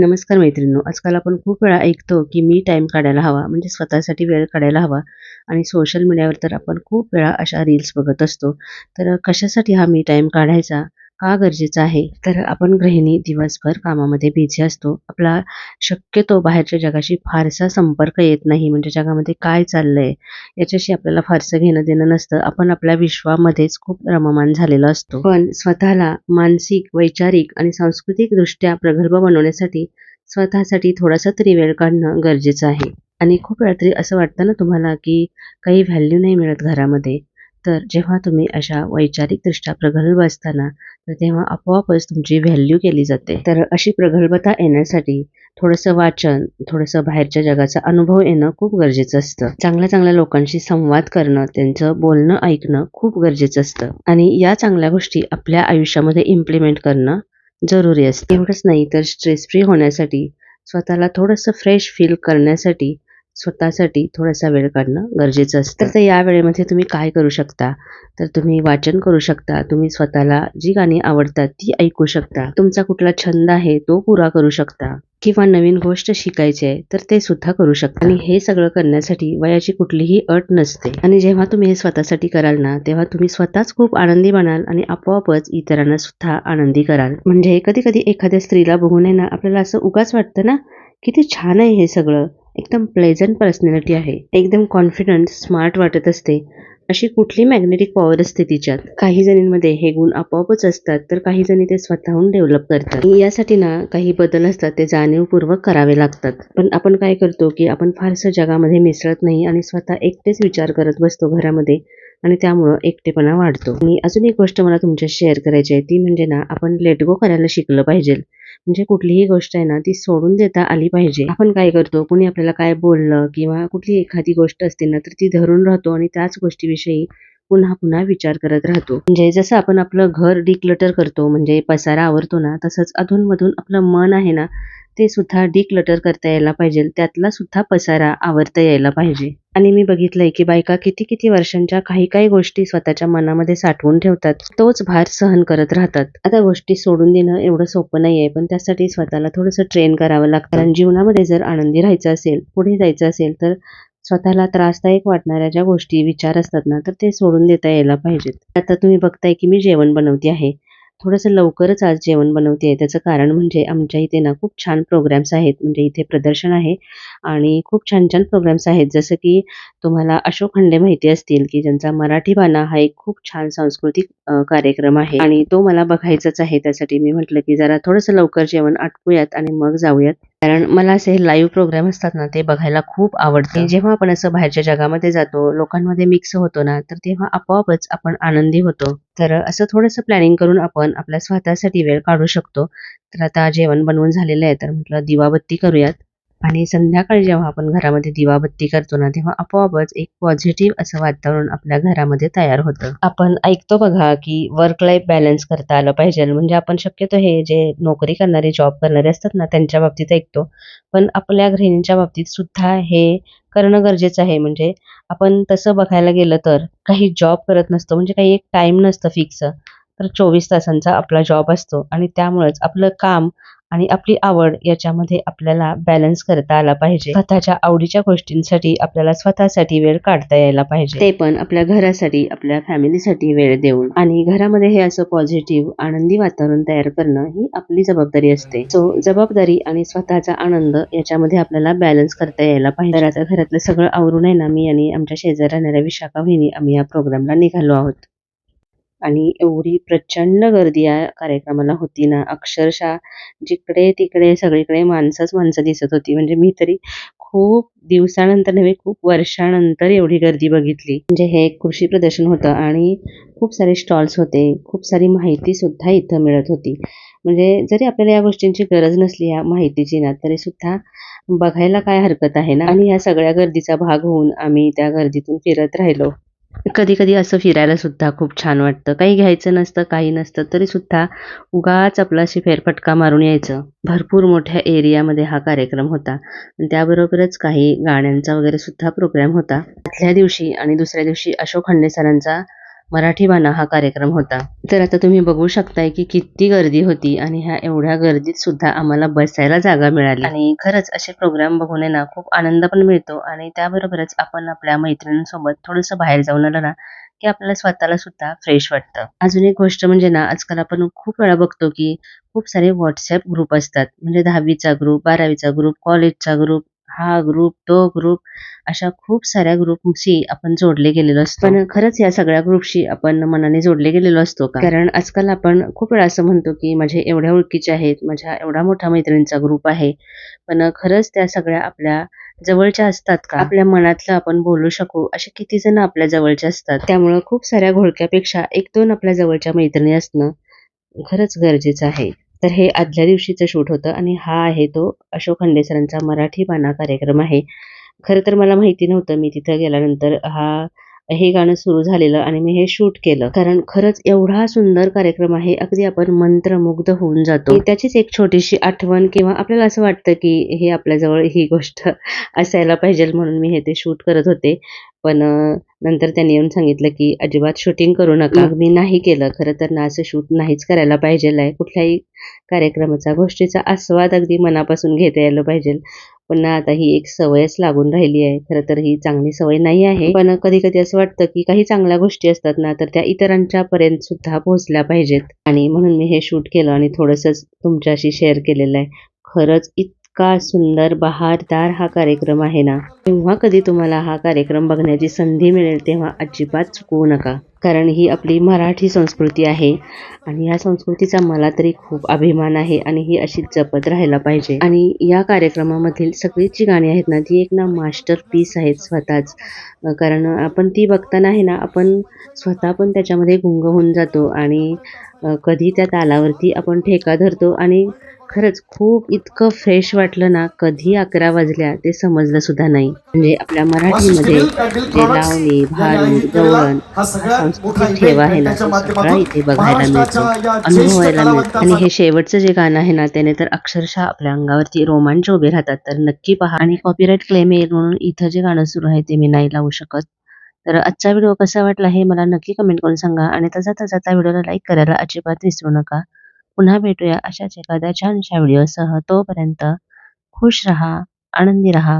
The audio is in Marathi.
नमस्कार मैत्रिणींनो आजकाल आपण खूप वेळा ऐकतो की मी टाइम काढायला हवा म्हणजे स्वतःसाठी वेळ काढायला हवा आणि सोशल मीडियावर तर आपण खूप वेळा अशा रील्स बघत असतो. तर कशासाठी हा मी टाइम काढायचा? का गरजेचं आहे? तर आपण गृहिणी दिवसभर कामामध्ये बिझी असतो. आपला शक्यतो बाहेरच्या जगाशी फारसा संपर्क येत नाही. म्हणजे जगामध्ये काय चाललंय? याच्याशी आपल्याला फारसं घेणं देणं नसतं. आपण आपल्या विश्वामध्येच खूप रममान झालेलो असतो. पण स्वतःला मानसिक वैचारिक आणि सांस्कृतिक दृष्ट्या प्रगल्भ बनवण्यासाठी स्वतःसाठी थोडासा तरी वेळ काढणं गरजेचं आहे. आणि खूप रात्री असं वाटतं ना तुम्हाला की काही व्हॅल्यू नाही मिळत घरामध्ये? तर जेव्हा तुम्ही अशा वैचारिकदृष्ट्या प्रगल्भ असताना तर तेव्हा आपोआपच तुमची व्हॅल्यू केली जाते. तर अशी प्रगल्भता येण्यासाठी थोडंसं वाचन थोडंसं बाहेरच्या जगाचा अनुभव येणं खूप गरजेचं असतं. चांगल्या चांगल्या लोकांशी संवाद करणं त्यांचं बोलणं ऐकणं खूप गरजेचं असतं. आणि या चांगल्या गोष्टी आपल्या आयुष्यामध्ये इम्प्लिमेंट करणं जरुरी असतं. एवढंच नाही तर स्ट्रेस फ्री होण्यासाठी स्वतःला थोडंसं फ्रेश फील करण्यासाठी स्वतःसाठी थोडासा वेळ काढणं गरजेचं असतं. तर या वेळेमध्ये तुम्ही काय करू शकता? तर तुम्ही वाचन करू शकता. तुम्ही स्वतःला जी गाणी आवडतात ती ऐकू शकता. तुमचा कुठला छंद आहे तो पुरा करू शकता. किंवा नवीन गोष्ट शिकायची आहे तर ते सुद्धा करू शकता. आणि हे सगळं करण्यासाठी वयाची कुठलीही अट नसते. आणि जेव्हा तुम्ही हे स्वतःसाठी कराल ना तेव्हा तुम्ही स्वतःच खूप आनंदी बनाल आणि आपोआपच इतरांना सुद्धा आनंदी कराल. म्हणजे कधी कधी एखाद्या स्त्रीला बघून आहे ना आपल्याला असं उगाच वाटतं ना किती छान आहे हे सगळं. एकदम प्लेझंट पर्सनॅलिटी आहे. एकदम कॉन्फिडंट स्मार्ट वाटत असते. अशी कुठली मॅग्नेटिक पॉवर असते तिच्यात? काही जणींमध्ये हे गुण आपोआपच असतात तर काही जणी ते स्वतःहून डेव्हलप करतात. यासाठी ना काही बदल असतात ते जाणीवपूर्वक करावे लागतात. पण आपण काय करतो की आपण फारसं जगामध्ये मिसळत नाही आणि स्वतः एकटेच विचार करत बसतो घरामध्ये. आणि त्यामुळं एकटेपणा वाढतो. आणि अजून एक गोष्ट मला तुमच्या शेअर करायची आहे. ती म्हणजे ना आपण लेट गो करायला शिकलं पाहिजे. म्हणजे कुठलीही गोष्ट आहे ना ती सोडून देता आली पाहिजे. आपण काय करतो? कुणी आपल्याला काय बोललं किंवा कुठली एखादी गोष्ट असते ना तर ती धरून राहतो आणि त्याच गोष्टीविषयी पुन्हा पुन्हा विचार करत राहतो. म्हणजे जसं आपण आपलं घर डिक्लटर करतो म्हणजे पसारा आवरतो ना तसंच अधूनमधून आपलं मन आहे ना ते सुद्धा डिक्लटर करता यायला पाहिजे. त्यातला सुद्धा पसारा आवरता यायला पाहिजे. आणि मी बघितलंय की बायका किती किती वर्षांच्या काही काही गोष्टी स्वतःच्या मनामध्ये साठवून ठेवतात. तोच भार सहन करत राहतात. आता गोष्टी सोडून देणं एवढं सोपं नाहीये पण त्यासाठी स्वतःला थोडंसं ट्रेन करावं लागतं. कारण जीवनामध्ये जर आनंदी राहायचं असेल पुढे जायचं असेल तर स्वतःला त्रासदायक वाटणाऱ्या ज्या गोष्टी विचार असतात ना तर ते सोडून देता यायला पाहिजेत. आता तुम्ही बघताय की मी जेवण बनवते आहे. थोडंसं लवकरच आज जेवण बनवते आहे. त्याचं कारण म्हणजे आमच्या इथे ना खूप छान प्रोग्राम्स आहेत. म्हणजे इथे प्रदर्शन आहे आणि खूप छान छान प्रोग्राम्स आहेत. जसं की तुम्हाला अशोक खंडे माहिती असतील की ज्यांचा मराठी बाणा हा एक खूप छान सांस्कृतिक कार्यक्रम आहे. आणि तो मला बघायचाच आहे. त्यासाठी मी म्हटलं की जरा थोडंसं लवकर जेवण आटपूयात आणि मग जाऊयात. कारण मला असे लाईव्ह प्रोग्राम असतात ना ते बघायला खूप आवडते. जेव्हा आपण असं बाहेरच्या जगामध्ये जातो लोकांमध्ये मिक्स होतो ना तर तेव्हा आपोआपच आपण आनंदी होतो. तर असं थोडंसं प्लॅनिंग करून आपण आपल्या स्वतःसाठी वेळ काढू शकतो. तर आता जेवण बनवून झालेलं आहे तर म्हटलं दिवाबत्ती करूयात. आणि संध्याकाळी जेव्हा आपण घरामध्ये दिवाबत्ती करतो ना तेव्हा आपोआपच एक पॉझिटिव्ह असं वातावरण आपल्या घरामध्ये तयार होतं. आपण ऐकतो बघा की वर्क लाईफ बॅलन्स करता आलं पाहिजे. म्हणजे आपण शक्यतो हे जे नोकरी करणारे जॉब करणारे असतात ना त्यांच्या बाबतीत ऐकतो. पण आपल्या गृहिणींच्या बाबतीत सुद्धा हे करणं गरजेचं आहे. म्हणजे आपण तसं बघायला गेलं तर काही जॉब करत नसतो. म्हणजे काही एक टाइम नसतं फिक्स तर चोवीस तासांचा आपला जॉब असतो. आणि त्यामुळेच आपलं काम आणि आपली आवड याच्यामध्ये आपल्याला बॅलन्स करता आला पाहिजे. स्वतःच्या आवडीच्या गोष्टींसाठी आपल्याला स्वतःसाठी वेळ काढता यायला पाहिजे. ते पण आपल्या घरासाठी आपल्या फॅमिलीसाठी वेळ देऊन. आणि घरामध्ये हे असं पॉझिटिव्ह आनंदी वातावरण तयार करणं ही आपली जबाबदारी असते. सो जबाबदारी आणि स्वतःचा आनंद याच्यामध्ये आपल्याला बॅलन्स करता यायला पाहिजे. तर आता घरातलं सगळं आवरून आहे ना मी आणि आमच्या शेजारी राहणाऱ्या विशाखा वहिनी आम्ही या प्रोग्रामला निघालो आहोत. आणि एवढी प्रचंड गर्दी या कार्यक्रमाला होती ना. अक्षरशः जिकडे तिकडे सगळीकडे माणसंच माणसं दिसत होती. म्हणजे मी तरी खूप दिवसानंतर नव्हे खूप वर्षानंतर एवढी गर्दी बघितली. म्हणजे हे एक कृषी प्रदर्शन होतं आणि खूप सारे स्टॉल्स होते. खूप सारी माहिती सुद्धा इथं मिळत होती. म्हणजे जरी आपल्याला या गोष्टींची गरज नसली या माहितीची ना तरी सुद्धा बघायला काय हरकत आहे ना? आणि या सगळ्या गर्दीचा भाग होऊन आम्ही त्या गर्दीतून फिरत राहिलो. कधी कधी असं फिरायला सुद्धा खूप छान वाटतं. काही घ्यायचं नसतं काही नसतं तरी सुद्धा उगाच आपला अशी फेरफटका मारून यायचं. भरपूर मोठ्या एरियामध्ये हा कार्यक्रम होता. आणि त्याबरोबरच काही गाण्यांचा वगैरे सुद्धा प्रोग्राम होता. आदल्या दिवशी आणि दुसऱ्या दिवशी अशोक खंडे सरांचा मराठी बाणा हा कार्यक्रम होता. तर आता तुम्ही बघू शकताय की किती गर्दी होती आणि ह्या एवढ्या गर्दीत सुद्धा आम्हाला बसायला जागा मिळाली. आणि खरंच असे प्रोग्राम बघून ना खूप आनंद पण मिळतो आणि त्याबरोबरच आपण आपल्या मैत्रिणींसोबत थोडंसं बाहेर जाऊन आलं ना की आपल्याला स्वतःला सुद्धा फ्रेश वाटतं. अजून एक गोष्ट म्हणजे ना आजकाल आपण खूप वेळा बघतो की खूप सारे व्हॉट्सअप ग्रुप असतात. म्हणजे दहावीचा ग्रुप बारावीचा ग्रुप कॉलेजचा ग्रुप हा ग्रुप तो ग्रुप अशा खूप साऱ्या ग्रुपशी आपण जोडले गेलेलो असतो. पण खरंच या सगळ्या ग्रुपशी आपण मनाने जोडले गेलेलो असतो का? कारण आजकाल आपण खूप वेळा असं म्हणतो की माझे एवढ्या ओळखीचे आहेत माझ्या एवढा मोठा मैत्रिणींचा ग्रुप आहे. पण खरंच त्या सगळ्या आपल्या जवळच्या असतात का? आपल्या मनातलं आपण बोलू शकू असे किती जण आपल्या जवळचे असतात. त्यामुळं खूप साऱ्या घोळक्यापेक्षा एक दोन आपल्या जवळच्या मैत्रिणी असणं खरंच गरजेचं आहे. तर हे आदल्या दिवशीचं शूट होतं आणि हा आहे तो अशोक खंडेसरांचा मराठी बाणा कार्यक्रम आहे. खरं तर मला माहिती नव्हतं मी तिथं गेल्यानंतर हा हे गाणं सुरू झालेलं आणि मी हे शूट केलं. कारण खरंच एवढा सुंदर कार्यक्रम आहे अगदी आपण मंत्रमुग्ध होऊन जातो. त्याचीच एक छोटीशी आठवण किंवा आपल्याला असं वाटतं की हे आपल्याजवळ ही गोष्ट असायला पाहिजे म्हणून मी हे ते शूट करत होते. पण नंतर त्यांनी येऊन सांगितलं की अजिबात शूटिंग करू नका. मी नाही केलं. खरं तर ना असं शूट नाहीच करायला पाहिजे आहे. कुठल्याही कार्यक्रमाचा गोष्टीचा आस्वाद अगदी मनापासून घेता यायला पाहिजे पण ना आता ही एक सवयच लागून राहिली आहे. खरं तर ही चांगली सवय नाही आहे. पण कधी कधी असं वाटतं की काही चांगल्या गोष्टी असतात ना तर त्या इतरांच्या पर्यंत सुद्धा पोहोचल्या पाहिजेत. आणि म्हणून मी हे शूट केलं आणि थोडंसंच तुमच्याशी शेअर केलेलं आहे. खरंच इतका सुंदर बहारदार हा कार्यक्रम आहे ना. तेव्हा कधी तुम्हाला हा कार्यक्रम बघण्याची संधी मिळेल तेव्हा अजिबात चुकवू नका. कारण ही आपली मराठी संस्कृती आहे आणि या संस्कृतीचा मला तरी खूप अभिमान आहे आणि ही अशी जपत राहायला पाहिजे. आणि या कार्यक्रमामधील सगळीच जी गाणी आहेत ना ती एक ना मास्टर पीस आहेत स्वतःच. कारण आपण ती बघताना आहे ना आपण स्वतः पण त्याच्यामध्ये गुंग होऊन जातो आणि कधी त्या तालावरती आपण ठेका धरतो आणि खरंच खूप इतकं फ्रेश वाटलं ना कधी अकरा वाजल्या ते समजलं सुद्धा नाही. म्हणजे आपल्या मराठीमध्ये जे लावणी भारूड गवळण सांस्कृतिक ठेवा आहे ना सगळा इथे बघायला मिळतो. अनुभवायला मिळतो. आणि हे शेवटचं जे गाणं आहे ना त्याने तर अक्षरशः आपल्या अंगावरती रोमांच उभे राहतात. तर नक्की पहा. आणि कॉपीराईट क्लेम येईल म्हणून इथं जे गाणं सुरू आहे ते मी नाही लावू शकत. तर आजचा व्हिडिओ कसा वाटला हे मला नक्की कमेंट करून सांगा. आणि तसा तसा त्या व्हिडिओला लाईक करायला अजिबात विसरू नका. पुन्हा भेटूया अशाच एखाद्या छानशा व्हिडिओसह. तोपर्यंत खुश रहा आनंदी रहा.